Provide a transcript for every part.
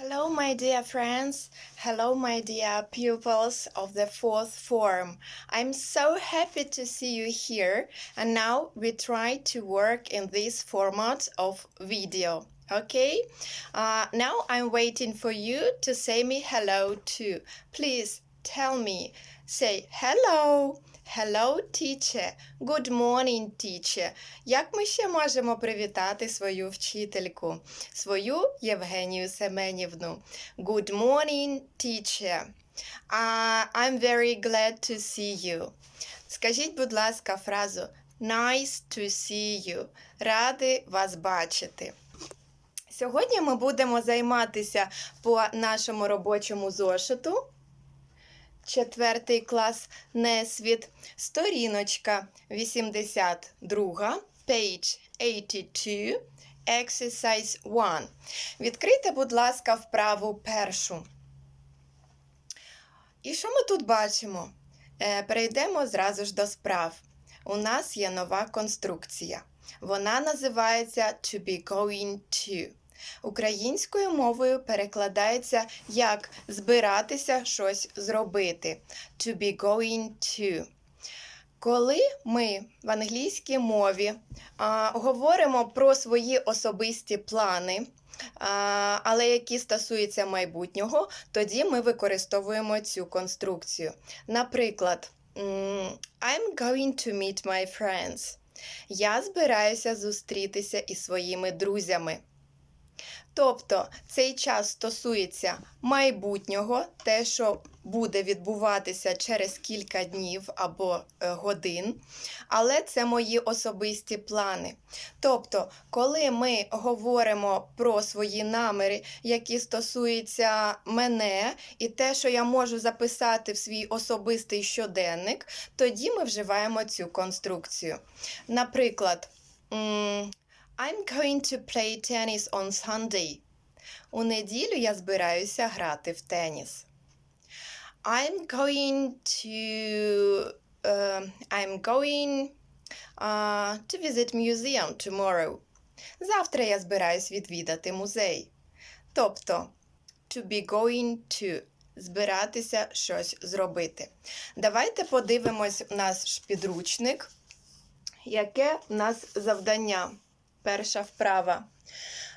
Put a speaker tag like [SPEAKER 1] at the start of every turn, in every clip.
[SPEAKER 1] Hello, my dear friends. Hello, my dear pupils of the fourth form. I'm so happy to see you here. And now we try to work in this format of video. Okay? Uh, now I'm waiting for you to say me hello too. Please tell me. Say hello. Hello, teacher. Good morning, teacher. Як ми ще можемо привітати свою вчительку, свою Євгенію Семенівну? Good morning, teacher. Uh, I'm very glad to see you. Скажіть, будь ласка, фразу Nice to see you. Радий вас бачити. Сьогодні ми будемо займатися по нашому робочому зошиту. Четвертий клас Несвіт, сторіночка 82, page 82, exercise 1. Відкрийте, будь ласка, вправу першу. І що ми тут бачимо? Е, перейдемо зразу ж до справ. У нас є нова конструкція. Вона називається to be going to. Українською мовою перекладається як збиратися щось зробити. To be going to. Коли ми в англійській мові а, говоримо про свої особисті плани, а, але які стосуються майбутнього, тоді ми використовуємо цю конструкцію. Наприклад, I'm going to meet my friends. Я збираюся зустрітися із своїми друзями. Тобто цей час стосується майбутнього, те, що буде відбуватися через кілька днів або е, годин, але це мої особисті плани. Тобто, коли ми говоримо про свої наміри, які стосуються мене, і те, що я можу записати в свій особистий щоденник, тоді ми вживаємо цю конструкцію. Наприклад, I'm going to play tennis on Sunday. У неділю я збираюся грати в теніс. I'm going to uh, I'm going uh, to visit museum tomorrow. Завтра я збираюсь відвідати музей. Тобто to be going to збиратися щось зробити. Давайте подивимось наш підручник. Яке в нас завдання? Перша вправа.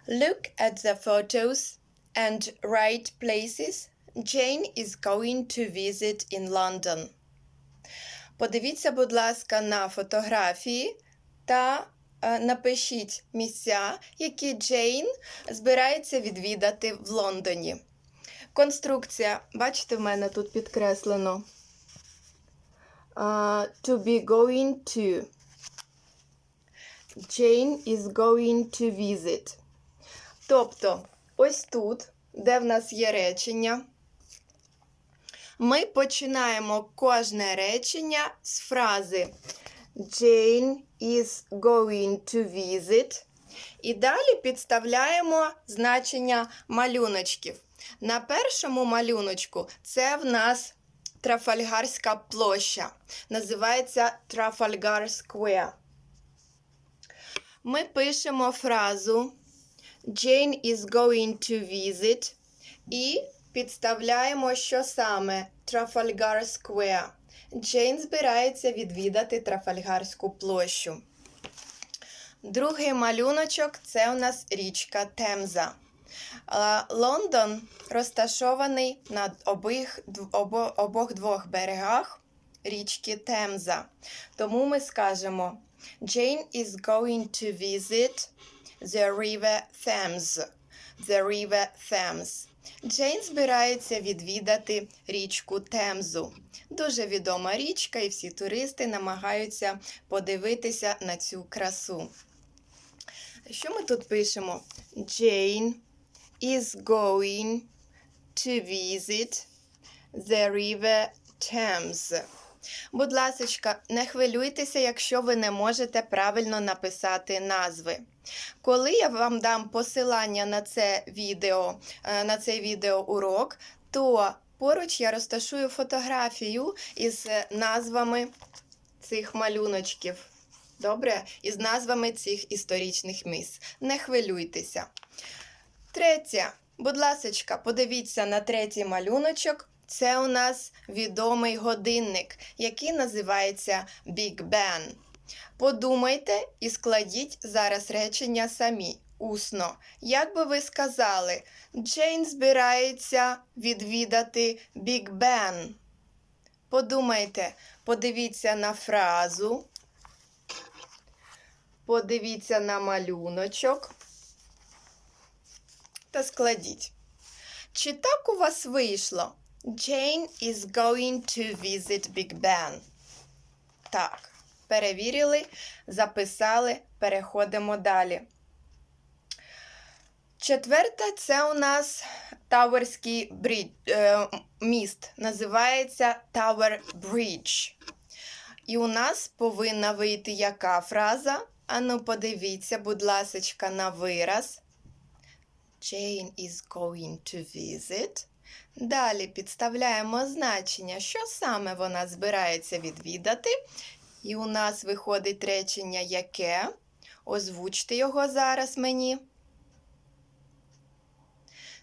[SPEAKER 1] Look at the photos and write places Jane is going to visit in London. Подивіться, будь ласка, на фотографії та е, напишіть місця, які Джейн збирається відвідати в Лондоні. Конструкція, бачите, в мене тут підкреслено. А, to be going to. Jane is going to visit. Тобто, ось тут, де в нас є речення, ми починаємо кожне речення з фрази Jane is going to visit. І далі підставляємо значення малюночків. На першому малюночку це в нас Трафальгарська площа. Називається Trafalgar Square. Ми пишемо фразу Jane is going to visit і підставляємо, що саме Trafalgar Square. Джейн збирається відвідати Трафальгарську площу. Другий малюночок це у нас річка Темза. Лондон розташований на обох, обо, обох двох берегах річки Темза. Тому ми скажемо Jane is going to visit the river Thames. The river Thames. Джейн збирається відвідати річку Темзу. Дуже відома річка, і всі туристи намагаються подивитися на цю красу. Що ми тут пишемо? Jane is going to visit the river Thames. Будь ласочка, не хвилюйтеся, якщо ви не можете правильно написати назви. Коли я вам дам посилання на це відео, е, на цей відеоурок, то поруч я розташую фотографію із назвами цих малюночків. Добре? Із назвами цих історичних місць. Не хвилюйтеся. Третє. Будь ласочка, подивіться на третій малюночок. Це у нас відомий годинник, який називається Big Ben. Подумайте і складіть зараз речення самі, усно. Як би ви сказали, Джейн збирається відвідати Big Ben. Подумайте, подивіться на фразу, подивіться на малюночок та складіть. Чи так у вас вийшло? Jane is going to visit Big Ben. Так, перевірили, записали, переходимо далі. Четверте, це у нас Таверський брід, е, міст. Називається Tower Bridge. І у нас повинна вийти яка фраза? Ану, подивіться, будь ласочка, на вираз. Jane is going to visit. Далі підставляємо значення, що саме вона збирається відвідати. І у нас виходить речення яке? Озвучте його зараз мені.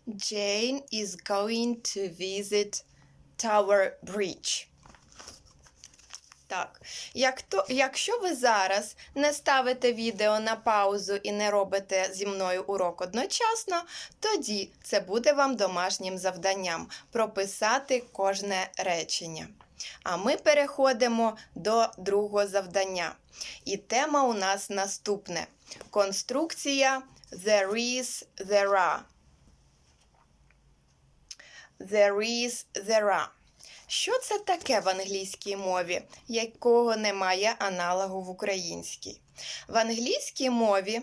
[SPEAKER 1] Jane is going to visit Tower Bridge. Так, як то, якщо ви зараз не ставите відео на паузу і не робите зі мною урок одночасно, тоді це буде вам домашнім завданням прописати кожне речення. А ми переходимо до другого завдання. І тема у нас наступне: конструкція There is, there are. There is, there are. Що це таке в англійській мові, якого немає аналогу в українській? В англійській мові,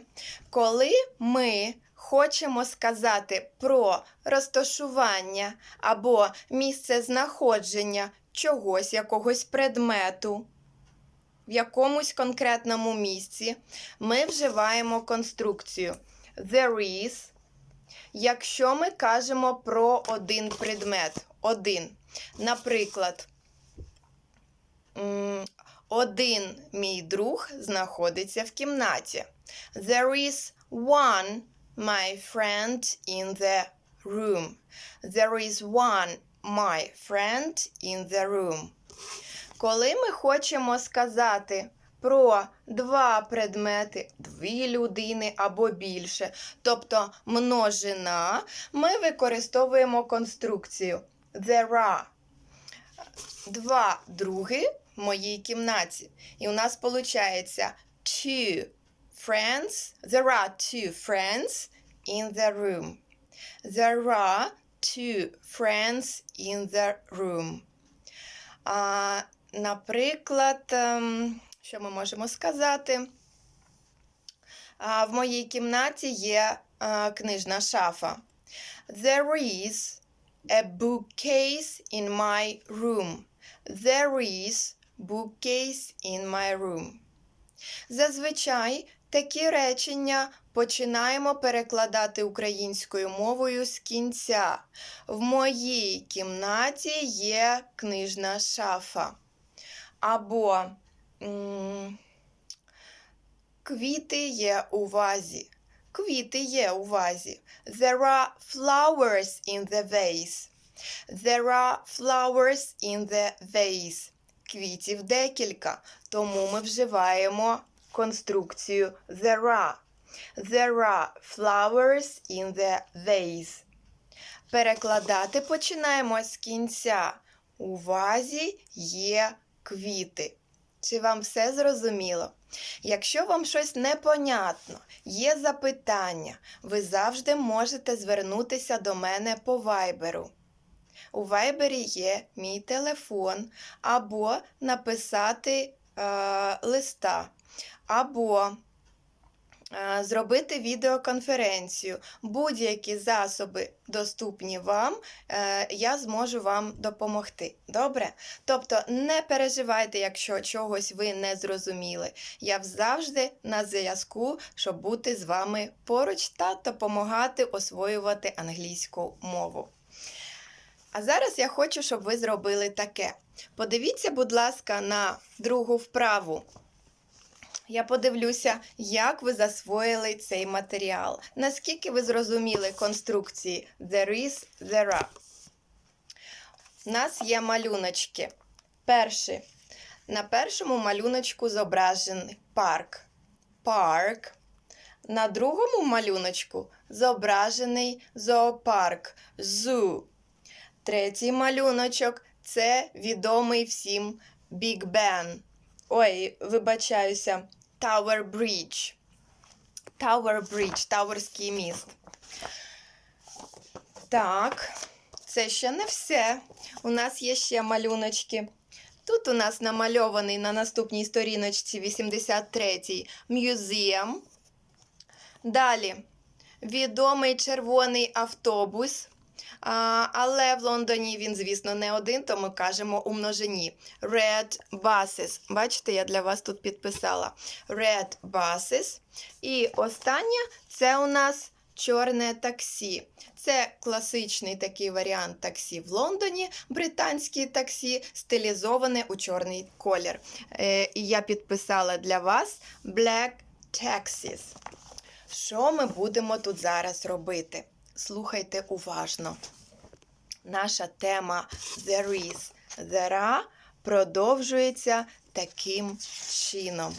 [SPEAKER 1] коли ми хочемо сказати про розташування або місце знаходження чогось, якогось предмету в якомусь конкретному місці, ми вживаємо конструкцію there is, якщо ми кажемо про один предмет. Один. Наприклад, один мій друг знаходиться в кімнаті. There is one my friend in the room. There is one my friend in the room. Коли ми хочемо сказати про два предмети, дві людини або більше, тобто множина, ми використовуємо конструкцію there are. Два други в моїй кімнаті. І у нас виходить two friends. There are two friends in the room. There are two friends in the room. А, наприклад, ем, що ми можемо сказати? А, в моїй кімнаті є а, книжна шафа. There is a bookcase in my room. There is bookcase in my room. Зазвичай такі речення починаємо перекладати українською мовою з кінця. В моїй кімнаті є книжна шафа. Або м, квіти є у вазі. Квіти є у вазі. There are flowers in the vase. There are flowers in the vase. Квітів декілька, тому ми вживаємо конструкцію there are. There are flowers in the vase. Перекладати починаємо з кінця. У вазі є квіти. Чи вам все зрозуміло? Якщо вам щось непонятно, є запитання, ви завжди можете звернутися до мене по вайберу. У вайбері є мій телефон, або написати е, листа, або зробити відеоконференцію. Будь-які засоби доступні вам, е, я зможу вам допомогти. Добре? Тобто не переживайте, якщо чогось ви не зрозуміли. Я завжди на зв'язку, щоб бути з вами поруч та допомагати освоювати англійську мову. А зараз я хочу, щоб ви зробили таке. Подивіться, будь ласка, на другу вправу. Я подивлюся, як ви засвоїли цей матеріал. Наскільки ви зрозуміли конструкції there is, there are. У нас є малюночки. Перший. На першому малюночку зображений парк. Парк. На другому малюночку зображений зоопарк. Zoo. Третій малюночок це відомий всім Big Ben. Ой, вибачаюся, Tower Bridge. Tower Bridge, Таверський міст. Так, це ще не все. У нас є ще малюночки. Тут у нас намальований на наступній сторіночці 83-й мюзеум. Далі відомий червоний автобус. Але в Лондоні він, звісно, не один, то ми кажемо у множині. Red buses. Бачите, я для вас тут підписала. Red buses. І останнє це у нас чорне таксі. Це класичний такий варіант таксі в Лондоні, британське таксі, стилізоване у чорний колір. Е, і я підписала для вас Black Taxis. Що ми будемо тут зараз робити? Слухайте уважно. Наша тема There is, there are продовжується таким чином.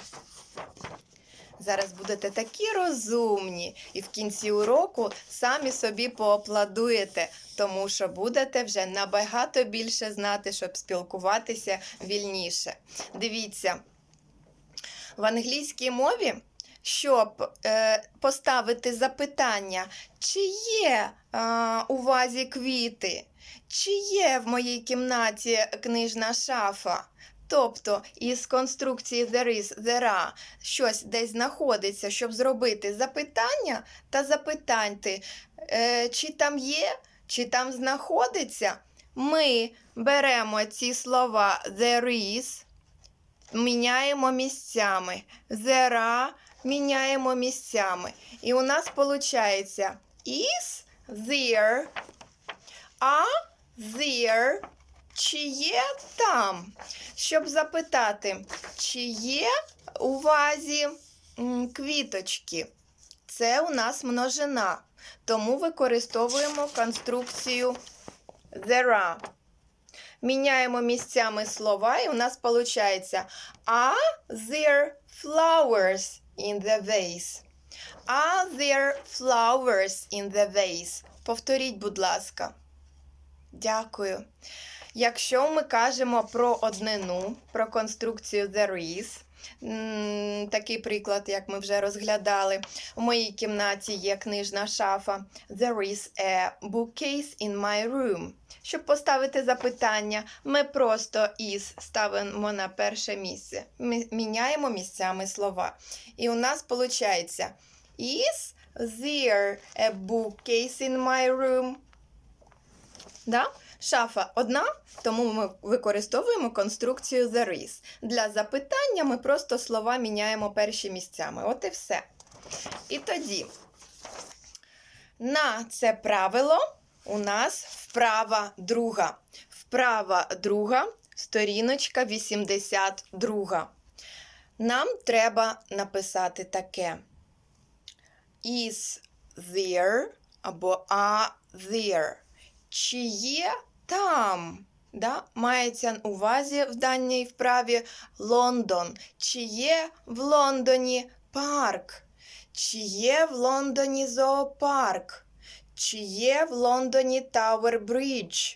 [SPEAKER 1] Зараз будете такі розумні, і в кінці уроку самі собі поаплодуєте, тому що будете вже набагато більше знати, щоб спілкуватися вільніше. Дивіться, в англійській мові щоб е, поставити запитання, чи є е, у вазі квіти, чи є в моїй кімнаті книжна шафа. Тобто із конструкції there is, there are щось десь знаходиться, щоб зробити запитання та запитати, е, чи там є, чи там знаходиться, ми беремо ці слова there is, міняємо місцями. There are міняємо місцями. І у нас виходить is there, а there, чи є там. Щоб запитати, чи є у вазі квіточки. Це у нас множина. Тому використовуємо конструкцію there are. Міняємо місцями слова, і у нас виходить Are there flowers in the vase? Are there flowers in the vase? Повторіть, будь ласка. Дякую. Якщо ми кажемо про однину, про конструкцію there is, такий приклад, як ми вже розглядали. У моїй кімнаті є книжна шафа. There is a bookcase in my room. Щоб поставити запитання, ми просто is ставимо на перше місце. Ми міняємо місцями слова. І у нас виходить Is there a bookcase in my room? Да? Шафа одна, тому ми використовуємо конструкцію the is. Для запитання ми просто слова міняємо перші місцями. От і все. І тоді на це правило у нас вправа друга. Вправа друга, сторіночка 82. Нам треба написати таке: Is there або are there. Чи є там? Да? Мається на увазі в даній вправі Лондон. Чи є в Лондоні парк? Чи є в Лондоні зоопарк? Чи є в Лондоні Тауер Бридж?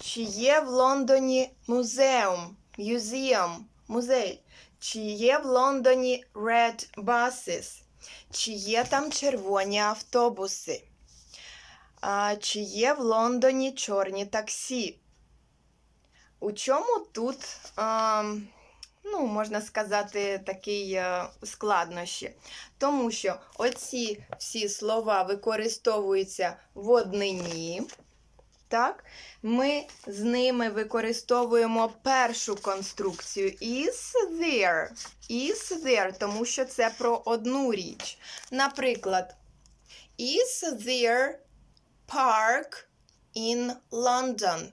[SPEAKER 1] Чи є в Лондоні музеум? Мюзеум, музей? Чи є в Лондоні Red Buses? Чи є там червоні автобуси? А, Чи є в Лондоні чорні таксі? У чому тут, а, ну, можна сказати, такий а, складнощі? Тому що оці всі слова використовуються в однині. Так? Ми з ними використовуємо першу конструкцію is there. Is there, тому що це про одну річ. Наприклад, is there park in London?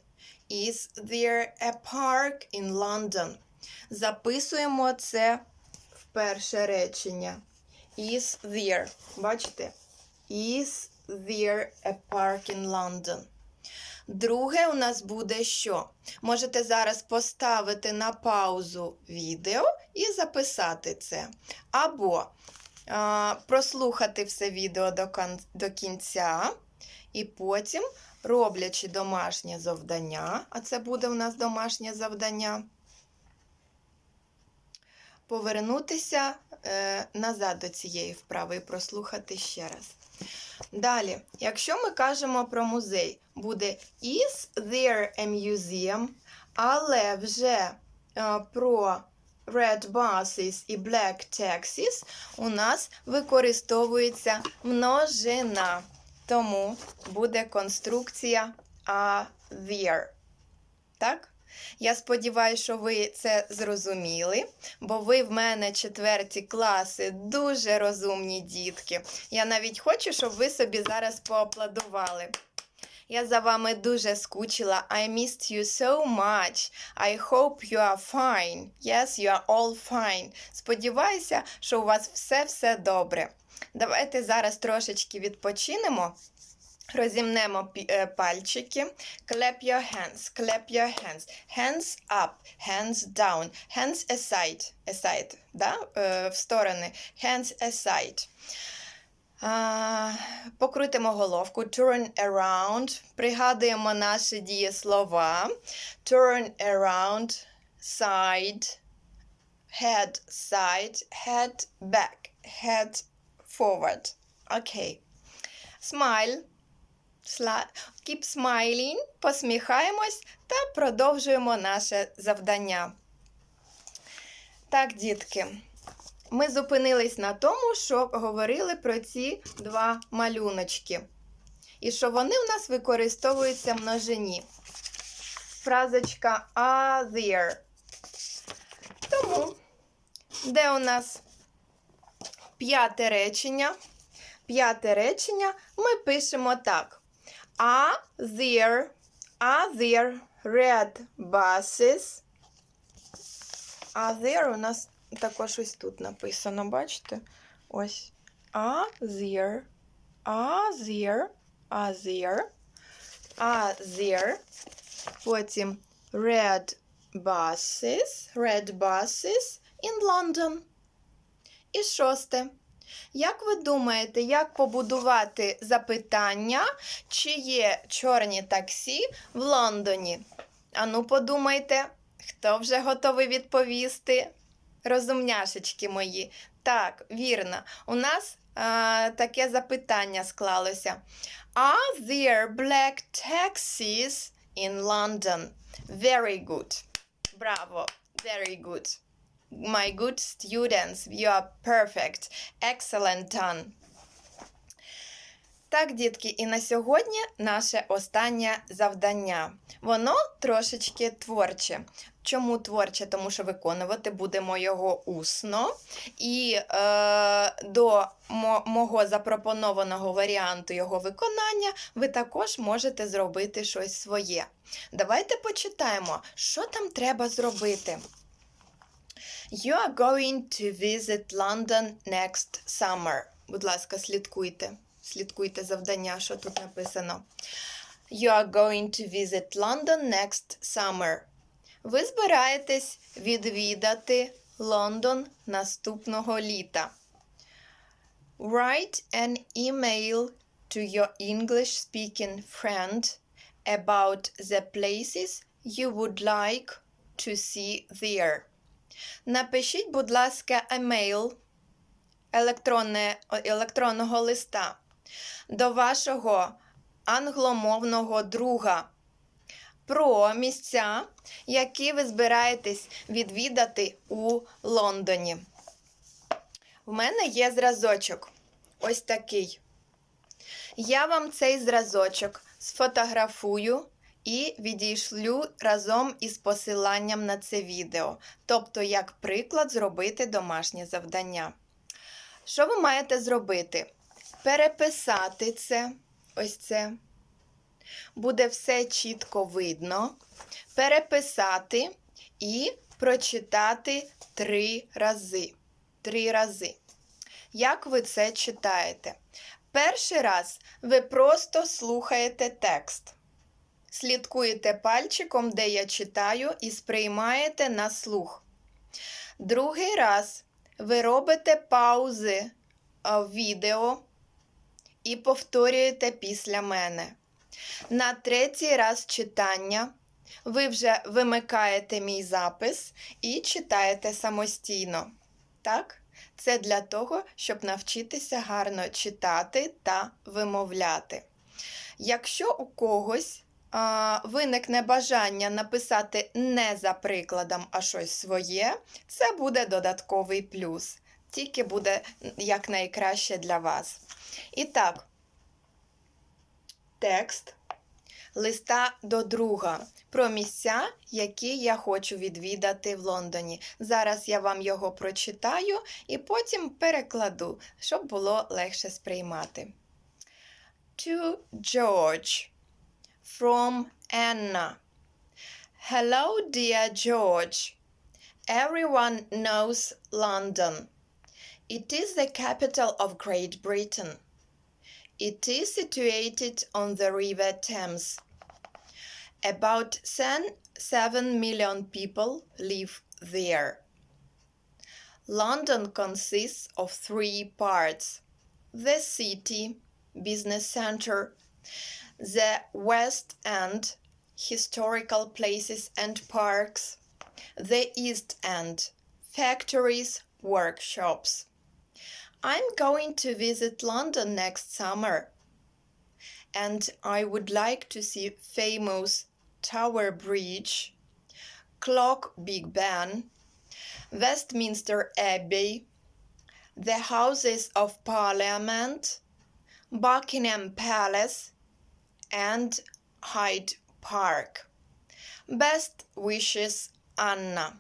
[SPEAKER 1] Is there a park in London? Записуємо це в перше речення. Is there. Бачите? Is there a park in London? Друге у нас буде що? Можете зараз поставити на паузу відео і записати це. Або а, прослухати все відео до, кон- до кінця, і потім, роблячи домашнє завдання, а це буде у нас домашнє завдання, повернутися е, назад до цієї вправи і прослухати ще раз. Далі, якщо ми кажемо про музей, буде Is there a museum? Але вже е, про red buses і black taxis у нас використовується множина. Тому буде конструкція a there. Так? Я сподіваюся, що ви це зрозуміли, бо ви в мене четверті класи, дуже розумні дітки. Я навіть хочу, щоб ви собі зараз поаплодували. Я за вами дуже скучила. I missed you so much. I hope you are fine. Yes, you are all fine. Сподіваюся, що у вас все-все добре. Давайте зараз трошечки відпочинемо. Розімнемо е, пальчики. Clap your hands, clap your hands. Hands up, hands down, hands aside. Aside, да? е, в сторони. Hands aside. Покрутимо головку. Turn around. Пригадуємо наші дієслова. Turn around, side, head, side, head, back, head, forward. Окей. Smile. Сла... Keep smiling. Посміхаємось та продовжуємо наше завдання. Так, дітки. Ми зупинились на тому, що говорили про ці два малюночки. І що вони у нас використовуються в множині. Фразочка are there. Тому, де у нас п'яте речення? П'яте речення ми пишемо так. Are there, are there red buses? Are there у нас також ось тут написано, бачите? Ось. There, are there, are there. Потім red buses, red buses in London. І шосте. Як ви думаєте, як побудувати запитання, чи є чорні таксі в Лондоні? Ану, подумайте, хто вже готовий відповісти? Розумняшечки мої. Так, вірно. У нас а, таке запитання склалося. Are there black taxis in London? Very good. Браво. Very good. My good students, you are perfect. Excellent done. Так, дітки, і на сьогодні наше останнє завдання. Воно трошечки творче. Чому творче? Тому що виконувати будемо його усно. І е, до мого запропонованого варіанту його виконання ви також можете зробити щось своє. Давайте почитаємо, що там треба зробити. You are going to visit London next summer. Будь ласка, слідкуйте. Слідкуйте завдання, що тут написано. You are going to visit London next summer. Ви збираєтесь відвідати Лондон наступного літа. Write an email to your English speaking friend about the places you would like to see there. Напишіть, будь ласка, емейл електронного листа до вашого англомовного друга про місця, які ви збираєтесь відвідати у Лондоні. В мене є зразочок. Ось такий. Я вам цей зразочок сфотографую і відійшлю разом із посиланням на це відео. Тобто, як приклад, зробити домашнє завдання. Що ви маєте зробити? Переписати це, ось це. Буде все чітко видно. Переписати і прочитати три рази. три рази. Як ви це читаєте? Перший раз ви просто слухаєте текст. Слідкуєте пальчиком, де я читаю, і сприймаєте на слух. Другий раз ви робите паузи в відео і повторюєте після мене. На третій раз читання ви вже вимикаєте мій запис і читаєте самостійно. Так? Це для того, щоб навчитися гарно читати та вимовляти. Якщо у когось а, виникне бажання написати не за прикладом, а щось своє, це буде додатковий плюс. Тільки буде якнайкраще для вас. І так, текст листа до друга про місця, які я хочу відвідати в Лондоні. Зараз я вам його прочитаю і потім перекладу, щоб було легше сприймати. To George from Anna. Hello, dear George. Everyone knows London. It is the capital of Great Britain. It is situated on the River Thames. About 7 million people live there. London consists of three parts the city, business center, the West End, historical places and parks, the East End, factories, workshops. I'm going to visit London next summer and I would like to see famous Tower Bridge, Clock Big Ben, Westminster Abbey, the Houses of Parliament, Buckingham Palace, and Hyde Park. Best wishes, Anna.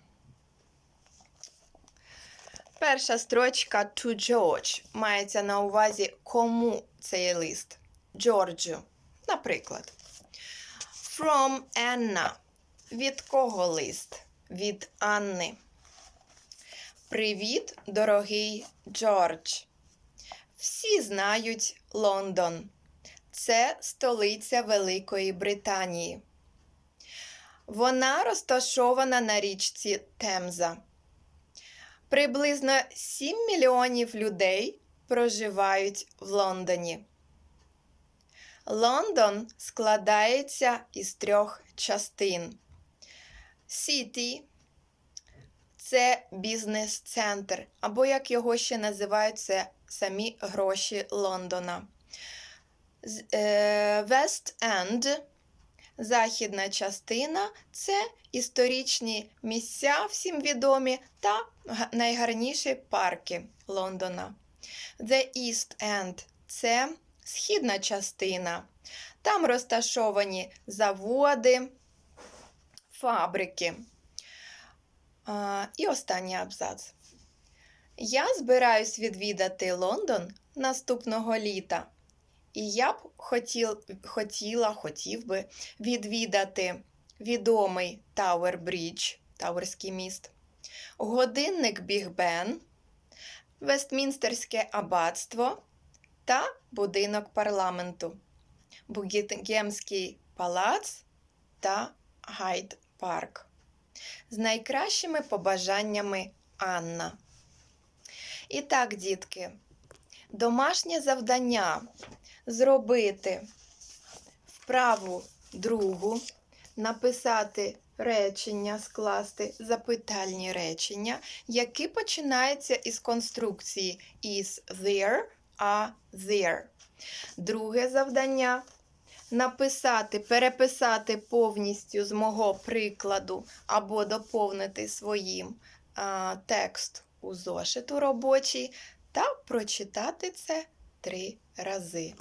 [SPEAKER 1] Перша строчка to George мається на увазі кому цей лист. Джорджу. Наприклад. From Anna. Від кого лист? Від Анни. Привіт, дорогий Джордж. Всі знають Лондон. Це столиця Великої Британії. Вона розташована на річці Темза. Приблизно 7 мільйонів людей проживають в Лондоні. Лондон складається із трьох частин. Сіті це бізнес-центр, або, як його ще називають, це самі гроші Лондона. Вест-Енд, західна частина це історичні місця, всім відомі, та найгарніші парки Лондона. The East End це східна частина. Там розташовані заводи, фабрики. А, І останній абзац. Я збираюсь відвідати Лондон наступного літа. І я б хотіл, хотіла, хотів би відвідати відомий Тауер Брідж, Тауерський міст, годинник Біг Бен, Вестмінстерське аббатство та будинок парламенту, Бугінгемський палац та Гайд Парк. З найкращими побажаннями Анна. І так, дітки, домашнє завдання зробити вправу другу, написати речення, скласти запитальні речення, які починаються із конструкції is there, a there. Друге завдання написати, переписати повністю з мого прикладу або доповнити своїм а, текст у зошиту робочий та прочитати це три рази.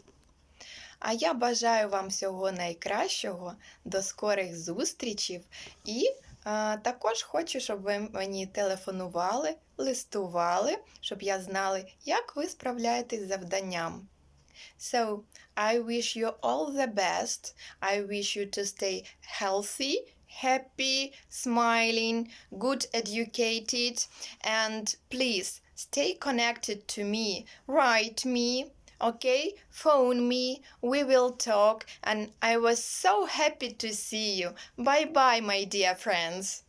[SPEAKER 1] А я бажаю вам всього найкращого, до скорих зустрічей і а, також хочу, щоб ви мені телефонували, листували, щоб я знала, як ви справляєтесь з завданням. So, I wish you all the best. I wish you to stay healthy, happy, smiling, good educated, and please Stay connected to me. Write me. Okay? Phone me. We will talk. And I was so happy to see you. Bye bye, my dear friends.